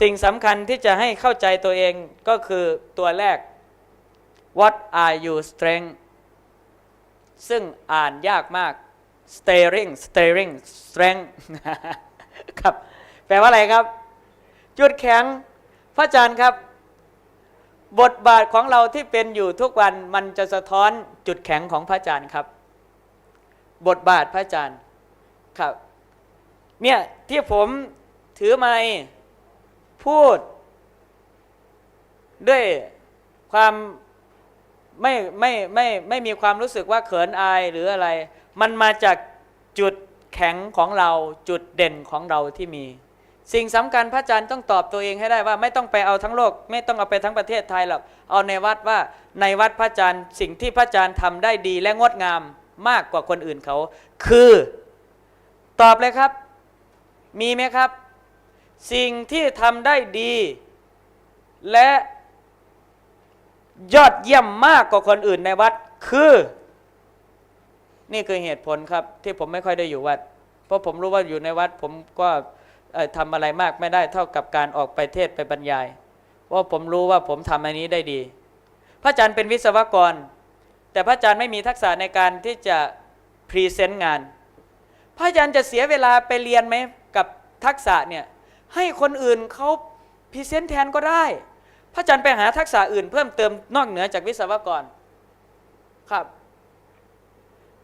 สิ่งสำคัญที่จะให้เข้าใจตัวเองก็คือตัวแรก what are you strength ซึ่งอ่านยากมาก staring staring strength ครับ แปลว่าอะไรครับ จุดแข็งพระอาจารย์ครับ บทบาทของเราที่เป็นอยู่ทุกวันมันจะสะท้อนจุดแข็งของพระอาจารย์ครับ บทบาทพระอาจารย์ครับ เนี่ยที่ผมถือไมค์ พูด ด้วยความไม่ไม่ไม่ไม่มีความรู้สึกว่าเขินอายหรืออะไร มันมาจากจุดแข็งของเราจุดเด่นของเราที่มี สิ่งสำคัญพระอาจารย์ต้องตอบตัวเองให้ได้ว่าไม่ต้องไปเอาทั้งโลก ไม่ต้องเอาไปทั้งประเทศไทยหรอกเอาในวัดว่าในวัดพระอาจารย์สิ่งที่พระอาจารย์ทำได้ดีและงดงามมากกว่าคนอื่นเขา คือ ตอบเลยครับ มีไหมครับ สิ่งที่ทำได้ดี และยอดเยี่ยมมากกว่าคนอื่นในวัดคือ นี่คือเหตุผลครับ ที่ผมไม่ค่อยได้อยู่วัด เพราะผมรู้ว่าอยู่ในวัด ผมก็ทำอะไรมากไม่ได้เท่ากับการออกไปเทศไปบรรยายเพราผมรู้ว่าผมทำอันนี้ได้ดี พระอาจารย์เป็นวิศวกร แต่พระอาจารย์ไม่มีทักษะในการที่จะพรีเซนต์งาน พระอาจารย์จะเสียเวลาไปเรียนไหมกับทักษะเนี่ย ให้คนอื่นเขาพรีเซนต์แทนก็ได้ พระอาจารย์ไปหาทักษะอื่นเพิ่มเติมนอกเหนือจากวิศวกรครับ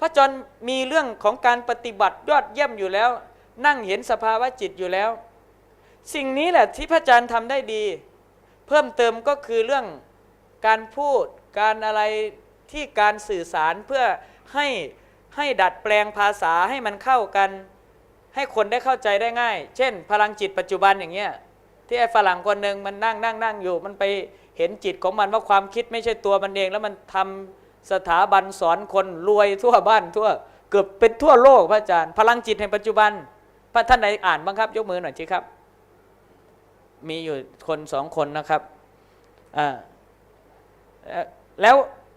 พระอาจารย์มีเรื่องของการปฏิบัติยอดเยี่ยมอยู่แล้ว นั่งเห็นสภาวะจิตอยู่แล้ว สิ่งนี้แหละที่พระอาจารย์ทำได้ดี เพิ่มเติมก็คือเรื่องการพูดการอะไรที่การสื่อสารเพื่อให้ให้ดัดแปลงภาษาให้มันเข้ากัน ให้คนได้เข้าใจได้ง่าย เช่น พลังจิตปัจจุบันอย่างเงี้ยที่ไอ้ฝรั่งคนหนึ่งมันนั่งนั่งนั่งอยู่ มันไปเห็นจิตของมันว่าความคิดไม่ใช่ตัวมันเอง แล้วมันทำสถาบันสอนคนรวยทั่วบ้านทั่วเกือบเป็นทั่วโลกพระอาจารย์ พลังจิตแห่งปัจจุบัน พระท่านไหนอ่านบ้างครับ ยกมือหน่อยสิครับ มีอยู่คนสองคนนะครับอ่าแล้ว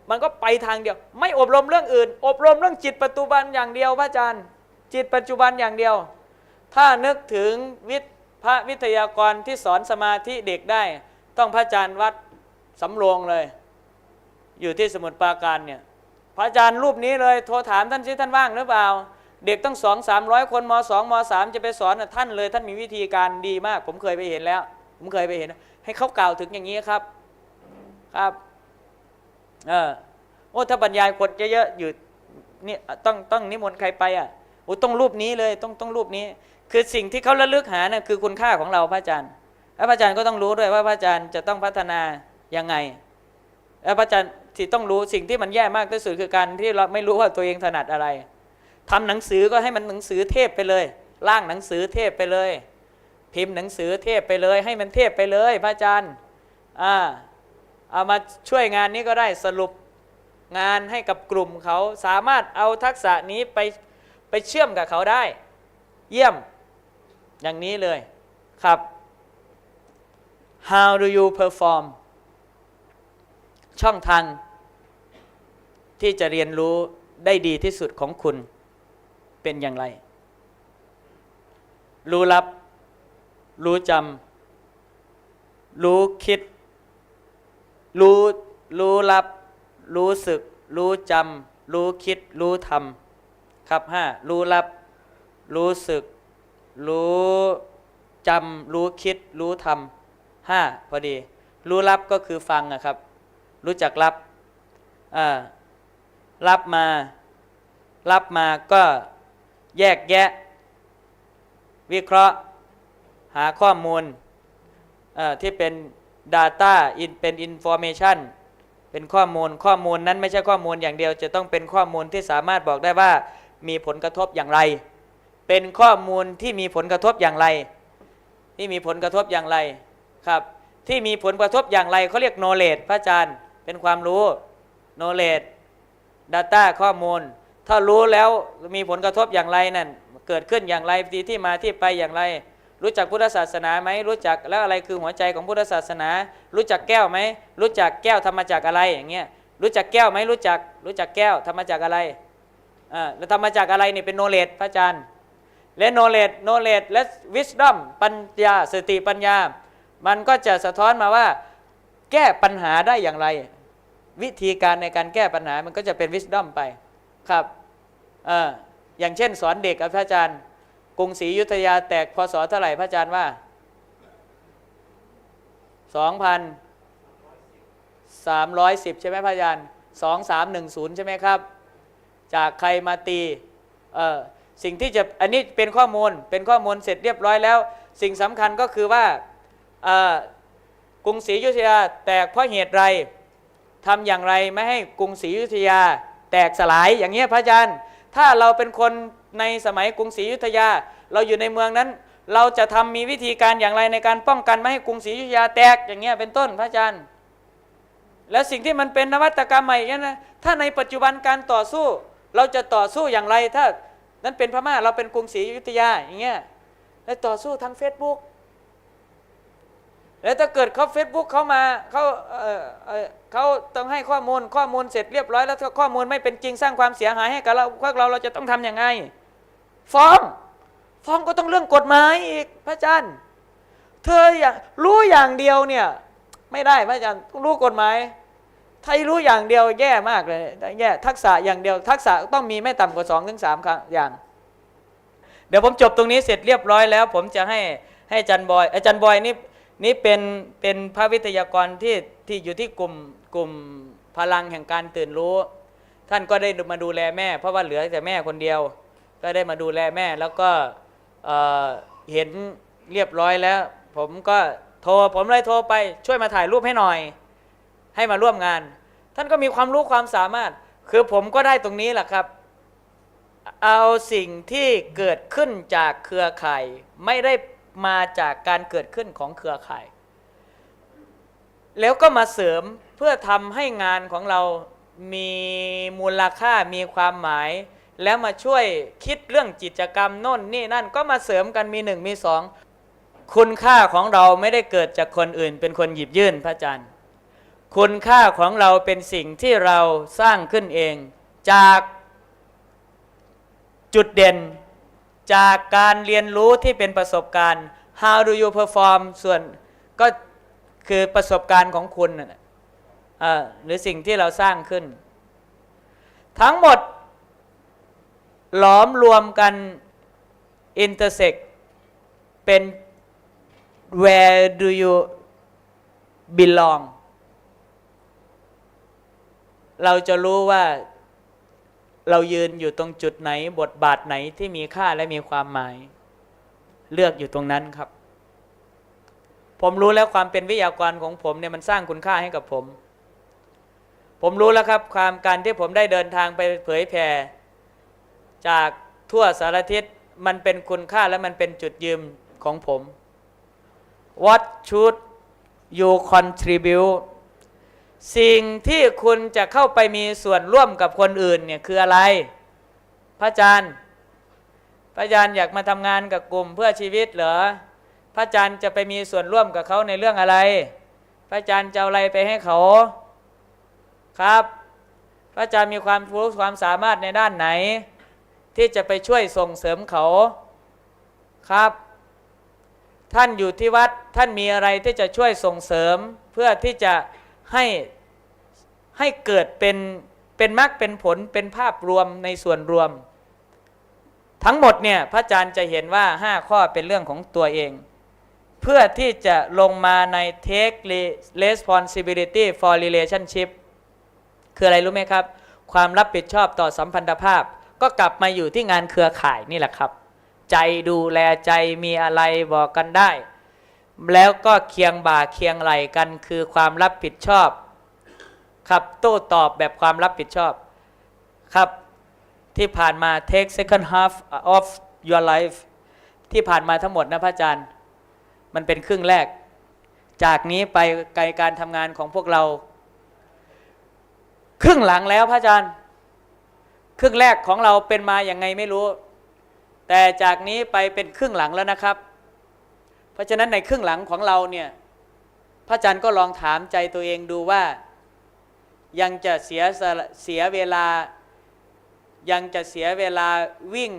มันก็ไปทางเดียว ไม่อบรมเรื่องอื่น อบรมเรื่องจิตปัจจุบันอย่างเดียวพระอาจารย์ จิตปัจจุบันอย่างเดียว ถ้านึกถึงวิทย์พระวิทยากรที่สอนสมาธิเด็กได้ ต้องพระอาจารย์วัดสำโรงเลย อยู่ที่สมุทรปราการเนี่ยพระอาจารย์รูปนี้เลยโทรถามท่านสิท่านว่างหรือเปล่า เด็กตั้งสองสามร้อยคนมสองมสามจะไปสอนท่านเลย ท่านมีวิธีการดีมาก ผมเคยไปเห็นแล้ว ผมเคยไปเห็น ให้เขากล่าวถึงอย่างนี้ครับครับเออโอ้ถ้าบรรยายคนเยอะๆอยู่นี่ต้องต้องนิมนต์ใครไปอะ โอ้ต้องรูปนี้เลยต้องต้องรูปนี้ คือสิ่งที่เขาระลึกหานี่ยคือคุณค่าของเราพระอาจารย์แล้วพระอาจารย์ก็ต้องรู้ด้วยว่าพระอาจารย์จะต้องพัฒนายังไงแล้วพระอาจารย์ที่ต้องรู้สิ่งที่มันแย่มากที่สุดคือการที่เราไม่รู้ว่าตัวเองถนัดอะไรทำหนังสือก็ให้มันหนังสือเทพไปเลย ร่างหนังสือเทพไปเลย พิมพ์หนังสือเทพไปเลย ให้มันเทพไปเลย พระอาจารย์อ่าเอามาช่วยงานนี้ก็ได้สรุปงานให้กับกลุ่มเขาสามารถเอาทักษะนี้ไป ไปเชื่อมกับเขาได้ เยี่ยมอย่างนี้เลยครับ how do you perform ช่องทางที่จะเรียนรู้ได้ดีที่สุดของคุณเป็นอย่างไร รู้รับ รู้จำ รู้คิด รู้ รู้รับ รู้สึก รู้จำ รู้คิด รู้ทำ ครับห้ารู้รับ รู้สึก รู้จำรู้คิด รู้ทำห้าพอดี รู้รับก็คือฟังอะครับ รู้จักรับรับมา รับมาก็แยกแยะ วิเคราะห์ หาข้อมูลที่เป็น Data อินเป็น Information เป็นข้อมูลข้อมูลนั้นไม่ใช่ข้อมูลอย่างเดียว จะต้องเป็นข้อมูลที่สามารถบอกได้ว่า มีผลกระทบอย่างไร เป็นข้อมูลที่มีผลกระทบอย่างไรที่มีผลกระทบอย่างไรครับ ที่มีผลกระทบอย่างไรเขาเรียก knowledge พระอาจารย์เป็นความรู้ knowledge data ข้อมูล ถ้ารู้แล้วมีผลกระทบอย่างไรนั่นเกิดขึ้นอย่างไรที่ที่มาที่ไปอย่างไร รู้จักพุทธศาสนาไหมรู้จักแล้วอะไรคือหัวใจของพุทธศาสนา รู้จักแก้วไหมรู้จักแก้วทำมาจากอะไรอย่างเงี้ยรู้จักแก้วไหมรู้จักรู้จักแก้วทำมาจากอะไร อ่าแล้วทำมาจากอะไรนี่เป็น knowledge พระอาจารย์ และ knowledge knowledge และ wisdom ปัญญาสติปัญญา มันก็จะสะท้อนมาว่า แก้ปัญหาได้อย่างไร วิธีการในการแก้ปัญหามันก็จะเป็น wisdom ไปครับเอออย่างเช่น สอนเด็กกับพระอาจารย์ กรุงศรีอยุธยาแตกพศเท่าไหร่พระอาจารย์ว่าสองพันสามร้อยสิบใช่ไหมพระอาจารย์สองสามหนึ่งศูนย์ใช่ไหมครับ จากใครมาตีเออสิ่งที่จะอันนี้เป็นข้อมูลเป็นข้อมูลเสร็จเรียบร้อยแล้ว สิ่งสำคัญก็คือว่าเออกรุงศรีอยุธยาแตกเพราะเหตุไรทำอย่างไรไม่ให้กรุงศรีอยุธยาแตกสลายอย่างเงี้ยพระอาจารย์ ถ้าเราเป็นคนในสมัยกรุงศรีอยุธยา เราอยู่ในเมืองนั้น เราจะทำมีวิธีการอย่างไรในการป้องกันไม่ให้กรุงศรีอยุธยาแตกอย่างเงี้ยเป็นต้นพระอาจารย์ แล้วสิ่งที่มันเป็นนวัตกรรมใหม่อย่างนี้ยนะถ้าในปัจจุบันการต่อสู้ เราจะต่อสู้อย่างไรถ้านั้นเป็นพม่าเราเป็นกรุงศรีอยุธยาอย่างเงี้ยแล้วต่อสู้ทาง Facebook แล้วถ้าเกิดเขาเฟซบุ๊กเขามาเขาเอ่อเอ่อเขาต้องให้ข้อมูลข้อมูลเสร็จเรียบร้อย แล้วถ้าข้อมูลไม่เป็นจริงสร้างความเสียหายให้กับเราพวกเราเราจะต้องทำยังไง ฟ้องฟ้องก็ต้องเรื่องกฎหมายอีกพระอาจารย์ เธออย่ารู้อย่างเดียวเนี่ยไม่ได้พระอาจารย์ต้องรู้กฎหมาย ไทยรู้อย่างเดียวแย่มากเลยแย่ทักษะอย่างเดียว ทักษะต้องมีไม่ต่ำกว่าสองถึงสามครั้งอย่าง เดี๋ยวผมจบตรงนี้เสร็จเรียบร้อยแล้ว ผมจะให้ให้อาจันบอยอาจารย์บอยนี่นี่เป็นเป็นพระวิทยากรที่ที่อยู่ที่กลุ่มกลุ่มพลังแห่งการตื่นรู้ ท่านก็ได้มาดูแลแม่ เพราะว่าเหลือแต่แม่คนเดียว ก็ได้มาดูแลแม่แล้วก็เออเห็นเรียบร้อยแล้ว ผมก็โทรผมเลยโทรไปช่วยมาถ่ายรูปให้หน่อย ให้มาร่วมงาน ท่านก็มีความรู้ความสามารถ คือผมก็ได้ตรงนี้แหละครับ เอาสิ่งที่เกิดขึ้นจากเครือข่าย ไม่ได้มาจากการเกิดขึ้นของเครือข่าย แล้วก็มาเสริมเพื่อทำให้งานของเรามีมูลค่ามีความหมาย แล้วมาช่วยคิดเรื่องกิจกรรมโน่นนี่นั่นก็มาเสริมกันมีหนึ่งมีสองคุณค่าของเราไม่ได้เกิดจากคนอื่น เป็นคนหยิบยื่นพระอาจารย์ คุณค่าของเราเป็นสิ่งที่เราสร้างขึ้นเอง จากจุดเด่น จากการเรียนรู้ที่เป็นประสบการณ์ how do you perform ส่วนก็คือประสบการณ์ของคุณหรือสิ่งที่เราสร้างขึ้น ทั้งหมด หลอมรวมกัน intersect เป็น where do you belong เราจะรู้ว่าเรายืนอยู่ตรงจุดไหน บทบาทไหนที่มีค่าและมีความหมาย เลือกอยู่ตรงนั้นครับ ผมรู้แล้วความเป็นวิทยากรของผมเนี่ยมันสร้างคุณค่าให้กับผม ผมรู้แล้วครับ ความการที่ผมได้เดินทางไปเผยแผ่จากทั่วสารทิศมันเป็นคุณค่าและมันเป็นจุดยืมของผม What should you contribute สิ่งที่คุณจะเข้าไปมีส่วนร่วมกับคนอื่นเนี่ยคืออะไร พระอาจารย์ พระอาจารย์อยากมาทำงานกับกลุ่มเพื่อชีวิตเหรอ พระอาจารย์จะไปมีส่วนร่วมกับเขาในเรื่องอะไร พระอาจารย์จะเอาอะไรไปให้เขา ครับ พระอาจารย์มีความรู้ความสามารถในด้านไหน ที่จะไปช่วยส่งเสริมเขา ครับ ท่านอยู่ที่วัดท่านมีอะไรที่จะช่วยส่งเสริมเพื่อที่จะให้ ให้เกิดเป็นเป็นมรรคเป็นผลเป็นภาพรวมในส่วนรวม ทั้งหมดเนี่ยพระอาจารย์จะเห็นว่า 5 ข้อเป็นเรื่องของตัวเอง เพื่อที่จะลงมาใน take responsibility for relationship คืออะไรรู้ไหมครับ ความรับผิดชอบต่อสัมพันธภาพ ก็กลับมาอยู่ที่งานเครือข่ายนี่แหละครับ ใจดูแลใจมีอะไรบอกกันได้ แล้วก็เคียงบ่าเคียงไหลกันคือความรับผิดชอบ ครับโต้ตอบแบบความรับผิดชอบ ครับ ที่ผ่านมา take second half of your life ที่ผ่านมาทั้งหมดนะพระอาจารย์ มันเป็นครึ่งแรก จากนี้ไปไกลการทำงานของพวกเรา ครึ่งหลังแล้วพระอาจารย์ ครึ่งแรกของเราเป็นมาอย่างไงไม่รู้ แต่จากนี้ไปเป็นครึ่งหลังแล้วนะครับ เพราะฉะนั้นในครึ่งหลังของเราเนี่ย พระอาจารย์ก็ลองถามใจตัวเองดูว่า ยังจะเสียเสียเวลา ยังจะเสียเวลาวิ่ง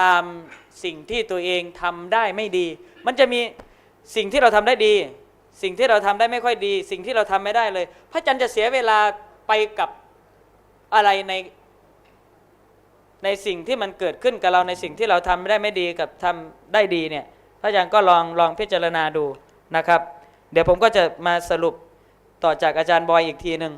ตามสิ่งที่ตัวเองทำได้ไม่ดี มันจะมีสิ่งที่เราทำได้ดี สิ่งที่เราทำได้ไม่ค่อยดี สิ่งที่เราทำไม่ได้เลย พระอาจารย์จะเสียเวลาไปกับอะไรในในสิ่งที่มันเกิดขึ้นกับเราในสิ่งที่เราทำได้ไม่ดีกับทำได้ดีเนี่ยพระอาจารย์ก็ลองลองพิจารณาดูนะครับ เดี๋ยวผมก็จะมาสรุป ต่อจากอาจารย์บอยอีกทีหนึ่ง